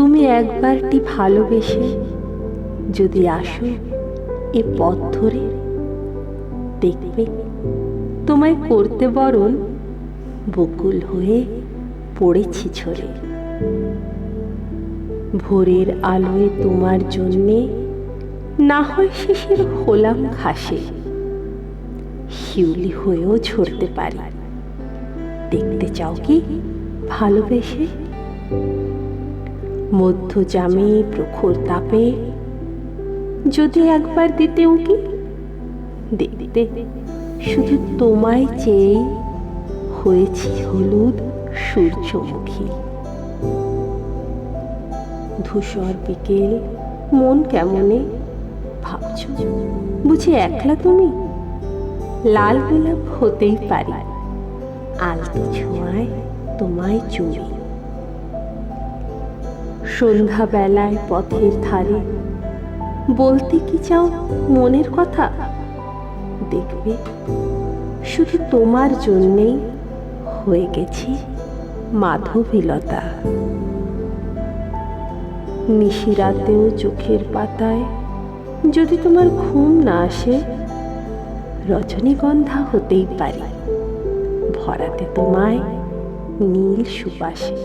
একবারটি ভালোবেসে যদি আসো এ পথ ধরে, দেখবে তোমায় করতে বরণ বকুল হয়ে পড়েছি ঝরে ভোরের আলোয় তোমার জন্যে না হয় শেষের হলাম ঘাসে, শিউলি হয়েও ঝরতে পারি। দেখতে চাও কি ভালোবেসে? মধ্য জামে প্রখর তাপে। যদি একবার দিতে উকি? দেখতে শুধু তোমায় চেয়ে হয়েছি হলুদ সূর্যমুখী। ধূসর বিকেল, মন কেমনে? ভাবছ? বুঝি একলা তুমি? লাল গোলাপ হতেই পারি। আলতো ছোঁয়ায় তোমায় চুরি সন্ধ্যাবেলায় পথের ধারে। বলতে কি চাও মনের কথা? দেখবে, শুধু তোমার জন্যেই হয়ে গেছি মাধবীলতা। নিশিরাতেও চোখের পাতায় যদি তোমার ঘুম না আসে, রজনীগন্ধা হতেই পারি। ভরাতে তোমায় নীল সুবাসে।